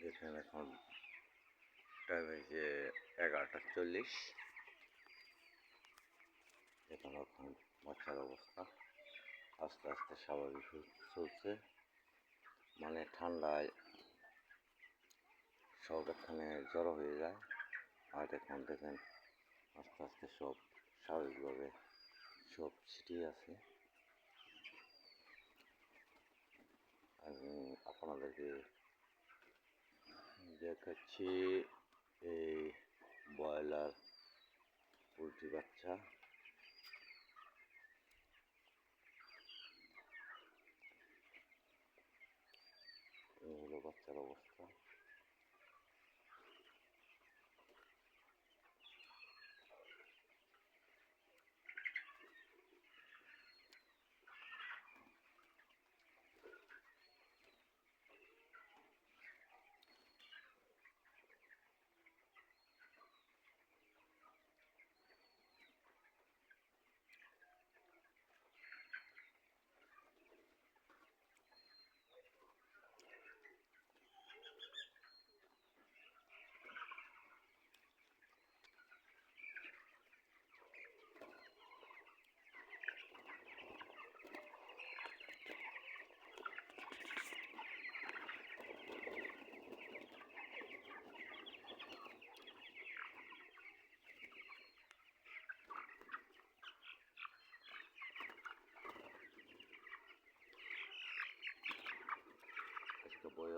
দেখেন এখন টাইম হয়েছে এগারোটা চল্লিশ। দেখুন এখন বাচ্চার অবস্থা আস্তে আস্তে স্বাভাবিক চলছে। মানে ঠান্ডায় সব এখানে জড়ো হয়ে যায়। আর এখন দেখেন আস্তে আস্তে সব স্বাভাবিকভাবে সব ছিটিয়ে আছে। আমি আপনাদেরকে দেখাচ্ছি এই ব্রয়লার পোলট্রি বাচ্চা।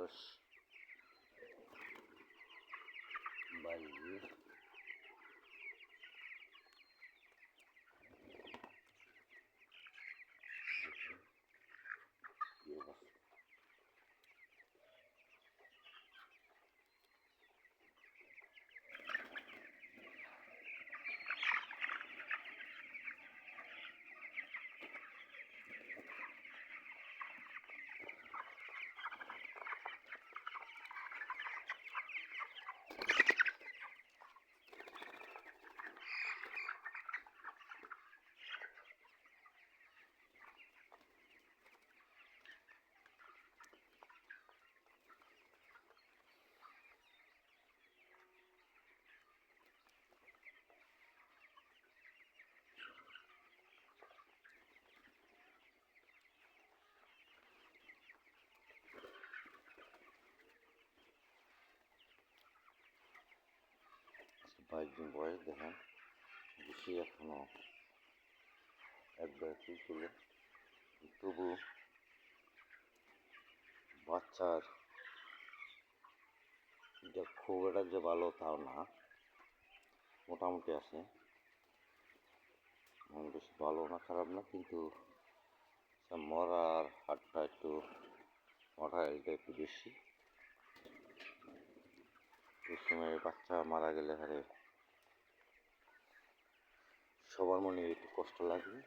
verse বাইশ দিন বয়স দেখেন বেশি এখনও একবার কি করল তবু বাচ্চার যে খুব একটা যে ভালো তাও না মোটামুটি আছে বেশি ভালো না খারাপ না কিন্তু মরার হাটটা একটু মরাটা একটু বেশি এই সময় বাচ্চা মারা গেলে হারে সবার মনে একটু কষ্ট লাগবে?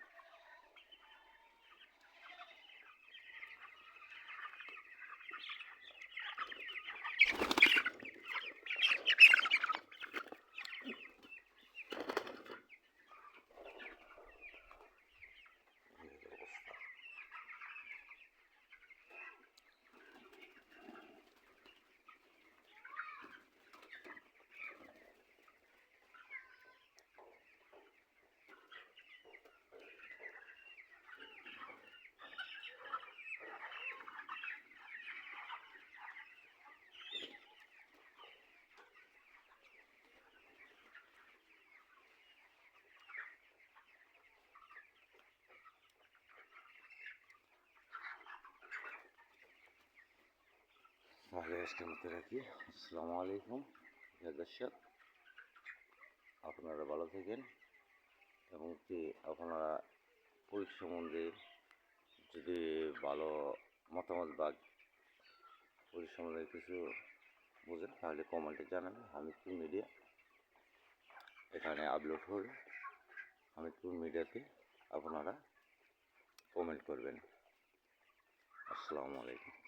আজকের মধ্যে রাখি আসসালামু আলাইকুম দর্শক আপনারা ভালো থাকেন এবং কি আপনারা পুলিশ সম্বন্ধে যদি ভালো মতামত বা পুলিশ সম্বন্ধে কিছু বুঝেন তাহলে কমেন্টে জানাবেন হামিদপুর মিডিয়া এখানে আপলোড হবে হামিদপুর মিডিয়াতে আপনারা কমেন্ট করবেন আসসালামু আলাইকুম